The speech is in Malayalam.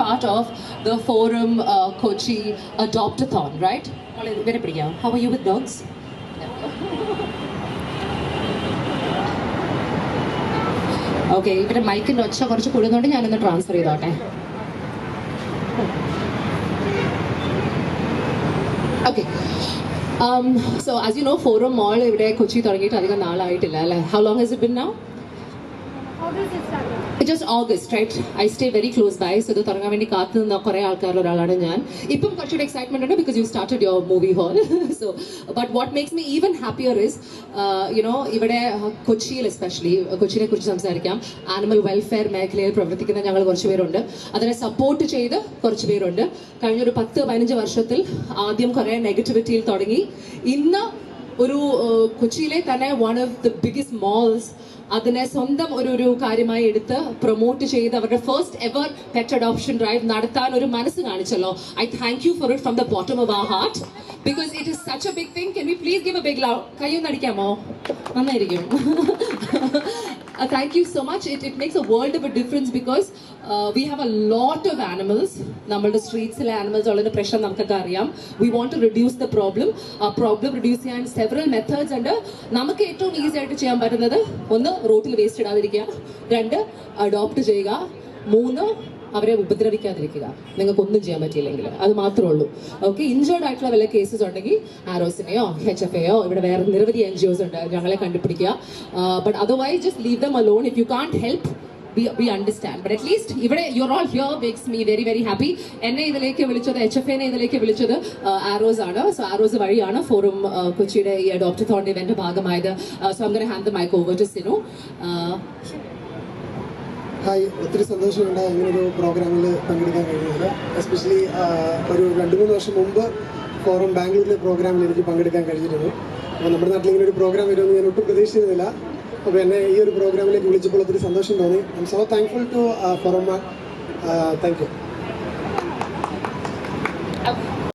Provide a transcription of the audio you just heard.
part of the Forum uh, Kochi Adopt-a-thon, right? How are you with dogs? Okay ഇവിടെ മൈക്കിന്റെ ഒച്ച കുറച്ച് കൂടുന്നതുകൊണ്ട് ഞാനൊന്ന് ട്രാൻസ്ഫർ ചെയ്തോട്ടെ. Okay so as you know Forum mall ഇവിടെ കൊച്ചി തുടങ്ങിയിട്ട് അധികം നാളായിട്ടില്ല അല്ലേ? How long has it been now just August right I stay very close by so ഇത് തുടങ്ങാൻ വേണ്ടി കാത്തു നിന്ന കുറേ ആൾക്കാരിൽ ഒരാളാണ് ഞാൻ. ഇപ്പം കുറച്ചുകൂടി എക്സൈറ്റ്മെന്റ് ഉണ്ട് because you started your movie hall so but what makes me even happier is you know ഇവിടെ കൊച്ചിയിൽ എസ്പെഷ്യലി കൊച്ചിനെ കുറിച്ച് സംസാരിക്കാം. ആനിമൽ വെൽഫെയർ മേഖലയിൽ പ്രവർത്തിക്കുന്ന ഞങ്ങൾ കുറച്ച് പേരുണ്ട്. അതിനെ സപ്പോർട്ട് ചെയ്ത് കുറച്ച് പേരുണ്ട്. കഴിഞ്ഞൊരു പത്ത് പതിനഞ്ച് വർഷത്തിൽ ആദ്യം കുറേ നെഗറ്റിവിറ്റിയിൽ തുടങ്ങി. ഇന്ന് ഒരു കൊച്ചിയിലെ തന്നെ one of the biggest malls അതിനെ സ്വന്തം ഒരു ഒരു കാര്യമായി എടുത്ത് പ്രൊമോട്ട് ചെയ്ത് അവരുടെ first ever pet adoption drive നടത്താൻ ഒരു മനസ്സ് കാണിച്ചല്ലോ. I thank you for it from the bottom of a heart because it is such a big thing can we please give a big love കൈയൊന്ന് അടിക്കാമോ thank you so much. It, it makes a world of a difference because uh, we have a lot of animals. നമ്മളുടെ സ്ട്രീറ്റ്സിലെ ആനിമൽസ് ഉള്ളതിന്റെ പ്രശ്നം നമുക്കൊക്കെ അറിയാം. We want to reduce the problem ആ പ്രോബ്ലം റിഡ്യൂസ് ചെയ്യാൻ സെവറൽ മെത്തേഡ്സ് ഉണ്ട്. നമുക്ക് ഏറ്റവും ഈസി ആയിട്ട് ചെയ്യാൻ പറ്റുന്നത് ഒന്ന് റോട്ടിൽ വേസ്റ്റ് ഇടാതിരിക്കുക. രണ്ട് അഡോപ്റ്റ് ചെയ്യുക. മൂന്ന് അവരെ ഉപദ്രവിക്കാതിരിക്കുക. നിങ്ങൾക്ക് ഒന്നും ചെയ്യാൻ പറ്റിയില്ലെങ്കിൽ. അത് മാത്രമേ ഉള്ളൂ. ഓക്കെ ഇഞ്ചേർഡ് ആയിട്ടുള്ള വല്ല കേസസ് ഉണ്ടെങ്കിൽ ആരോസിനെയോ എച്ച് എഫ് എയോ ഇവിടെ വേറെ നിരവധി എൻ ജി ഒസ് ഉണ്ട്. ഞങ്ങളെ കണ്ടുപിടിക്കുക. But otherwise just leave them alone if you can't help we understand but at least ഇവിടെ your all here makes me very very happy എന്നെ ഇതിലേക്ക് വിളിച്ചത് എച്ച് എഫ് എനെ ഇതിലേക്ക് വിളിച്ചത് ആരോസ് ആണ്. സോ ആരോസ് വഴിയാണ് ഫോറും കൊച്ചിയുടെ ഈ ഡോക്ടർ തോണ്ടി ഇവന്റ് ഭാഗമായത്. സോ അങ്ങനെ hand the mic over to Sinu hi. ഒത്തിരി സന്തോഷമുണ്ട് ഇങ്ങനൊരു പ്രോഗ്രാമിൽ പങ്കെടുക്കാൻ കഴിഞ്ഞതിൽ എസ്പെഷ്യലി ഒരു രണ്ട് മൂന്ന് വർഷം മുമ്പ് ഫോറം ബാംഗ്ലൂരിലെ പ്രോഗ്രാമിൽ എനിക്ക് പങ്കെടുക്കാൻ കഴിഞ്ഞിരുന്നു. അപ്പോൾ നമ്മുടെ നാട്ടിൽ ഇങ്ങനെ ഒരു പ്രോഗ്രാം വരുമെന്ന് ഞാൻ ഒട്ടും പ്രതീക്ഷിച്ചിരുന്നില്ല. അപ്പോൾ എന്നെ ഈ ഒരു പ്രോഗ്രാമിലേക്ക് വിളിച്ചപ്പോൾ ഒത്തിരി സന്തോഷം തോന്നി. I'm so thankful to Forum thank you